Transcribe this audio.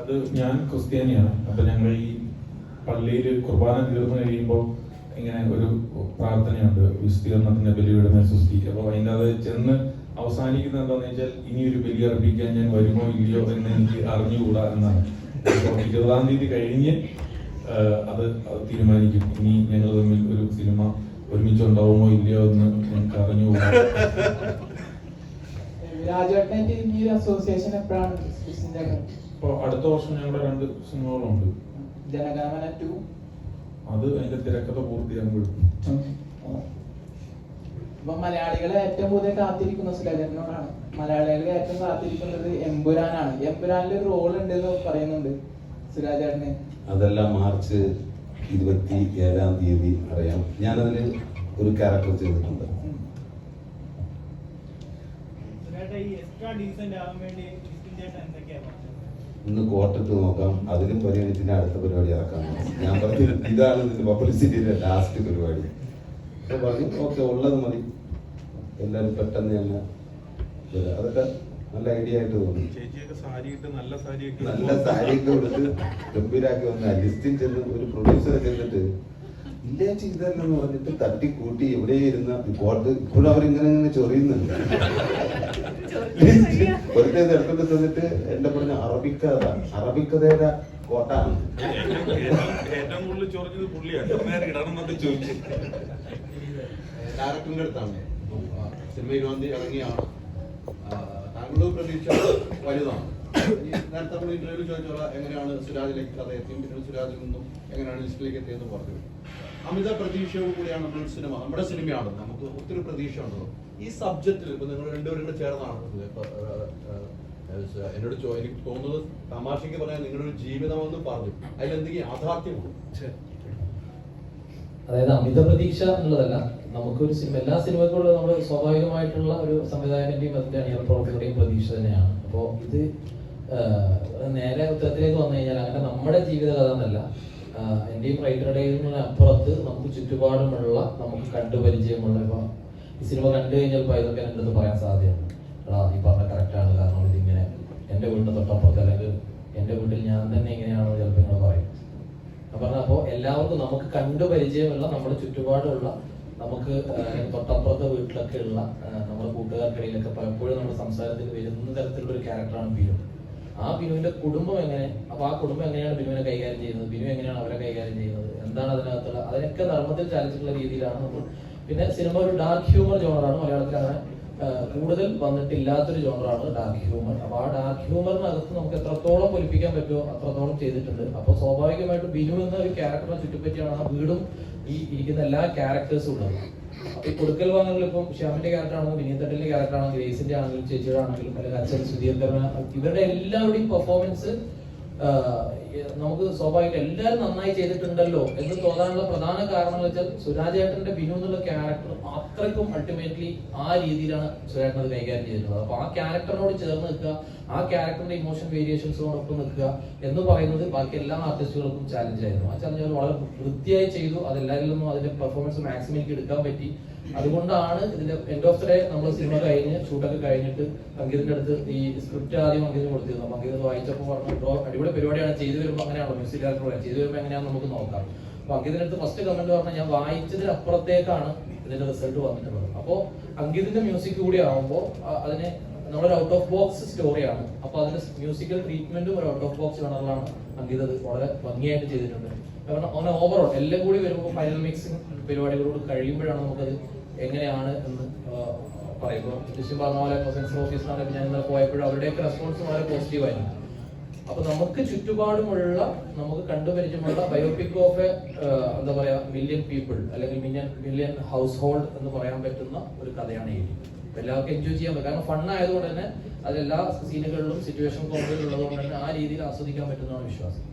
അത് ഞാൻ ക്രിസ്ത്യാനിയാണ്. അപ്പൊ ഞങ്ങൾ ഈ പള്ളിയിൽ കുർബാന തീർന്നു കഴിയുമ്പോൾ ഇങ്ങനെ ഒരു പ്രാർത്ഥനയുണ്ട്. വിസ്തീർണത്തിന്റെ ബലിയുടെ സൃഷ്ടി അപ്പൊ അതിന്റെ അത് ചെന്ന് അവസാനിക്കുന്നത് എന്താണെന്ന് വെച്ചാൽ ഇനി ഒരു ബലി അർപ്പിക്കാൻ ഞാൻ വരുമോ ഇല്ലയോ എന്ന് എനിക്ക് അറിഞ്ഞുകൂടാ എന്നാണ്. അപ്പോൾ ഇരുപതാം തീയതി കഴിഞ്ഞ് അത് തീരുമാനിക്കും. ഇനി ഞങ്ങൾ തമ്മിൽ ഒരു സിനിമ ഒരുമിച്ച് ഉണ്ടാവുമോ ഇല്ലയോ എന്ന് ഞങ്ങൾക്ക് അറിഞ്ഞുകൂടാ. രാജേട്ടനായിട്ട് ഈ അസോസിയേഷൻ എപ്പോഴാണ് അപ്പോൾ അടുത്ത വർഷം ഞങ്ങളുടെ രണ്ട് സിനിമകളുണ്ട്. ജനഗണമന ടു. അത് അതിന്റെ തിരക്കഥ പൂർത്തിയാകുമ്പോഴും. മലയാളികളെ ഏറ്റവും കൂടുതൽ കാത്തിരിക്കുന്ന സുരേന്ദ്രനോടാണ്. മലയാളികളെ ഏറ്റവും കാത്തിരിക്കുന്നത് എമ്പുരാനാണ്. എമ്പുരാനിൽ ഒരു റോൾ ഉണ്ട് എന്ന് പറയുന്നുണ്ട് സുരാജേട്ടന്. അതെല്ലാം മാർച്ച് ഇരുപത്തി ഏഴാം തീയതി അറിയാം. ഞാനതിൽ ഒരു ക്യാരക്ടർ ചെയ്തിട്ടുണ്ട്. എക്സ്ട്രാ decent ആവാൻ വേണ്ടി എന്തൊക്കെയാണ്? ഇന്ന് കോർട്ടിട്ട് നോക്കാം. അതിലും പരിഗണിച്ചിട്ട് അടുത്ത പരിപാടി ഇറക്കാം ഞാൻ പറഞ്ഞു ഇതാണ് ഇതിന്റെ പബ്ലിസിറ്റിയുടെ ലാസ്റ്റ് പരിപാടി. അപ്പൊ പറഞ്ഞു ഓക്കെ ഉള്ളത് മതി. എല്ലാവരും പെട്ടെന്ന് തന്നെ. അതൊക്കെ നല്ല ഐഡിയ ആയിട്ട് തോന്നി. നല്ല സാരിയൊക്കെ കൊടുത്ത് ഗംഭീരാക്കി വന്ന ലിസ്റ്റിൽ ചെന്ന് ഒരു പ്രൊഡ്യൂസറെ ചെന്നിട്ട് ഇല്ലേ ചെയ്തല്ലെന്ന് പറഞ്ഞിട്ട് തട്ടി കൂട്ടി എവിടെ ഇരുന്ന? കോട്ട് ഇപ്പോഴും അവരിങ്ങനെ ഇങ്ങനെ ചൊറിയുന്നുണ്ട്. വെറുതെ ഇത് എടുത്തോണ്ട് തന്നിട്ട് എന്റെ പറഞ്ഞ അറബിക്കഥ അറബിക്കഥയുടെ കോട്ട. ഏറ്റവും കൂടുതൽ ചൊറിഞ്ഞത് പുള്ളിയാണ്. എത്ര നേരം ഇടണം എന്നൊക്കെ ചോദിച്ചു. ഡയറക്ടറിന്റെ അടുത്താണ്. സിനിമയിൽ വന്ന് ഇറങ്ങിയാണ്. താങ്കളുടെ പ്രതീക്ഷ വലുതാണ്. നേരത്തെ നമ്മൾ ഇന്റർവ്യൂ ചോദിച്ചോളാം എങ്ങനെയാണ് സുരാജിലേക്ക് കഥ എത്തി പിന്നെ സുരാജിൽ നിന്നും എങ്ങനെയാണ് ലിസ്റ്റിലേക്ക് എത്തിയെന്ന് പറഞ്ഞു. അമിത പ്രതീക്ഷയോട് കൂടിയാണ് നമ്മൾ സിനിമ നമ്മുടെ സിനിമയാണ്. നമുക്ക് ഒത്തിരി പ്രതീക്ഷ ഉണ്ടല്ലോ ഈ സബ്ജക്റ്റിൽ ഇപ്പൊ നിങ്ങൾ രണ്ടുപേരും കൂടെ ചേർന്നാണ് എന്നോട് ചോ- എനിക്ക് തോന്നുന്നത് തമാശയ്ക്ക് പറയാൻ നിങ്ങളൊരു ഒരു ജീവിതമെന്ന് പറഞ്ഞു അതിലെന്തെങ്കിലും യാഥാർത്ഥ്യമുണ്ട്? അതായത് അമിത പ്രതീക്ഷ എന്നുള്ളതല്ല നമുക്കൊരു സിനിമ എല്ലാ സിനിമകളിലും നമ്മൾ സ്വാഭാവികമായിട്ടുള്ള ഒരു സംവിധായകന്റെയും അതിന്റെ അണിയറ പ്രവർത്തകരുടെയും പ്രതീക്ഷ തന്നെയാണ്. അപ്പോൾ ഇത് നേരെ ഉത്തരത്തിലേക്ക് വന്നു കഴിഞ്ഞാൽ അങ്ങനെ നമ്മുടെ ജീവിത കഥ എന്നല്ല ആഹ്, എന്റെയും റൈറ്ററുടെയും അപ്പുറത്ത് നമുക്ക് ചുറ്റുപാടുമുള്ള നമുക്ക് കണ്ടുപരിചയമുള്ള ഇപ്പൊ ഈ സിനിമ കണ്ടു കഴിഞ്ഞാൽ ഇപ്പൊ ഇതൊക്കെ എന്റെ അടുത്ത് പറയാൻ സാധ്യതയുണ്ട്. എടാ ഈ പറഞ്ഞ കറക്റ്റാണ് കാരണം ഇതിങ്ങനെ എന്റെ വീടിന്റെ തൊട്ടപ്പുറത്ത് അല്ലെങ്കിൽ എന്റെ വീട്ടിൽ ഞാൻ തന്നെ ഇങ്ങനെയാണോ ചിലപ്പോൾ നിങ്ങൾ പറയും. പറഞ്ഞ അപ്പോ എല്ലാവർക്കും നമുക്ക് കണ്ടുപരിചയമുള്ള നമ്മുടെ ചുറ്റുപാടുള്ള നമുക്ക് തൊട്ടപ്പുറത്തെ വീട്ടിലൊക്കെ ഉള്ള നമ്മുടെ കൂട്ടുകാർക്കിടയിലൊക്കെ പലപ്പോഴും നമ്മുടെ സംസാരത്തിൽ വരുന്ന തരത്തിലുള്ള ഒരു ക്യാരക്ടറാണ് ബിനു ആ ബിനുവിന്റെ കുടുംബം എങ്ങനെ അപ്പൊ ആ കുടുംബം എങ്ങനെയാണ് ബിനുവിനെ കൈകാര്യം ചെയ്യുന്നത്? ബിനു എങ്ങനെയാണ് അവരെ കൈകാര്യം ചെയ്യുന്നത്? എന്താണ് അതിനകത്തുള്ള അതിനൊക്കെ നർമ്മത്തിൽ ചാലിച്ചിട്ടുള്ള രീതിയിലാണ് നമ്മൾ പിന്നെ സിനിമ ഒരു ഡാർക്ക് ഹ്യൂമർ ജോണറാണ് മലയാളത്തിൽ അങ്ങനെ കൂടുതൽ വന്നിട്ടില്ലാത്തൊരു ജോണറാണ് ഡാർക്ക് ഹ്യൂമർ അപ്പൊ ആ ഡാർക്ക് ഹ്യൂമറിനകത്ത് നമുക്ക് എത്രത്തോളം പൊലിപ്പിക്കാൻ പറ്റുമോ അത്രത്തോളം ചെയ്തിട്ടുണ്ട്. അപ്പൊ സ്വാഭാവികമായിട്ടും ബിനു എന്ന ഒരു ക്യാരക്ടറിനെ ചുറ്റിപ്പറ്റിയാണ് ആ വീടും ഈ ഇരിക്കുന്ന എല്ലാ ക്യാരക്ടേഴ്സും ഉള്ളത്. ഈ കൊടുക്കൽ വാങ്ങൽ ഇപ്പം ശ്യാമിന്റെ ക്യാരക്ടർ ആണെങ്കിലും വിനീതട്ടിന്റെ ക്യാരക്ടർ ഗ്രേസിന്റെ ആണെങ്കിലും ചേച്ചിയുടെ ആണെങ്കിലും അല്ലെങ്കിൽ അച്ഛൻ സുധീർക്കരന ഇവരുടെ എല്ലാവരുടെയും പെർഫോമൻസ് നമുക്ക് സ്വാഭാവികം എല്ലാവരും നന്നായി ചെയ്തിട്ടുണ്ടല്ലോ എന്ന് തോന്നാനുള്ള പ്രധാന കാരണം എന്ന് വെച്ചാൽ സുരാജേട്ടന്റെ ബിനു എന്നുള്ള ക്യാരക്ടർ അത്രയ്ക്കും അൾട്ടിമേറ്റ്ലി ആ രീതിയിലാണ് സുരാജേട്ടൻ അത് കൈകാര്യം ചെയ്തിട്ടുള്ളത്. അപ്പൊ ആ ക്യാരക്ടറിനോട് ചേർന്ന് നിൽക്കുക ആ ക്യാരക്ടറിന്റെ ഇമോഷൻ വേരിയേഷൻസിനോടൊപ്പം നിൽക്കുക എന്ന് പറയുന്നത് ബാക്കി എല്ലാ ആർട്ടിസ്റ്റുകൾക്കും ചാലഞ്ച് ആയിരുന്നു. ആ ചാലഞ്ച് വളരെ വൃത്തിയായി ചെയ്തു. അതെല്ലാവരിലും അതിന്റെ പെർഫോമൻസ് മാക്സിമം എടുക്കാൻ പറ്റി. അതുകൊണ്ടാണ് ഇതിന്റെ എൻഡ് ഓഫ് ദ ഡേ നമ്മൾ സിനിമ കഴിഞ്ഞ് ഷൂട്ടൊക്കെ കഴിഞ്ഞിട്ട് അങ്കിതിന്റെ അടുത്ത് ഈ സ്ക്രിപ്റ്റ് ആദ്യം അങ്കിതിന് കൊടുത്തിരുന്നു അപ്പൊ അങ്കിത് വായിച്ചപ്പോൾ പറഞ്ഞു ബ്രോ അടിപൊളി പരിപാടിയാണ് ചെയ്തു വരുമ്പോൾ അങ്ങനെയാണോ? മ്യൂസിക് ഡയറക്ടർ പറയാം ചെയ്തു വരുമ്പോൾ എങ്ങനെയാണെന്ന് നമുക്ക് നോക്കാം. അപ്പൊ അങ്കിതിനടുത്ത് ഫസ്റ്റ് കമന്റ് പറഞ്ഞാൽ ഞാൻ വായിച്ചതിന് അപ്പുറത്തേക്കാണ് ഇതിന്റെ റിസൾട്ട് വന്നിട്ടുള്ളത്. അപ്പോ അങ്കിതിന്റെ മ്യൂസിക് കൂടി ആവുമ്പോൾ അതിനെ നമ്മളൊരു ഔട്ട് ഓഫ് ബോക്സ് സ്റ്റോറിയാണ് അപ്പൊ അതിന്റെ മ്യൂസിക്കൽ ട്രീറ്റ്മെന്റും ഒരു ഔട്ട് ഓഫ് ബോക്സ് ജേണറിലാണ് അങ്കിത് വളരെ ഭംഗിയായിട്ട് ചെയ്തിട്ടുണ്ട്. കാരണം അങ്ങനെ ഓവറോൾ എല്ലാം കൂടി വരുമ്പോൾ ഫൈനൽ മിക്സിംഗ് പരിപാടികളോട് കഴിയുമ്പോഴാണ് നമുക്കത് എങ്ങനെയാണ് എന്ന് പറയുമ്പോൾ ജിഷ്യം പറഞ്ഞ പോലെ സെൻസർ ഓഫീസിലാണ് ഞാൻ ഇന്നലെ പോയപ്പോഴും അവരുടെയൊക്കെ റെസ്പോൺസ് വളരെ പോസിറ്റീവ് ആയിരുന്നു. അപ്പൊ നമുക്ക് ചുറ്റുപാടുമുള്ള നമുക്ക് കണ്ടുപരിചയമുള്ള ബയോപിക് ഓഫ് എ എന്താ പറയാ മില്യൺ പീപ്പിൾ അല്ലെങ്കിൽ മില്യൺ മില്യൺ ഹൗസ് ഹോൾഡ് എന്ന് പറയാൻ പറ്റുന്ന ഒരു കഥയാണ് ഈ. എല്ലാവർക്കും എൻജോയ് ചെയ്യാൻ പറ്റും. കാരണം ഫൺ ആയതുകൊണ്ട് തന്നെ അത് എല്ലാ സീനുകളിലും സിറ്റുവേഷൻ കോമഡികളിലുള്ളതുകൊണ്ട് തന്നെ ആ രീതിയിൽ ആസ്വദിക്കാൻ പറ്റുന്നതാണ് വിശ്വാസം.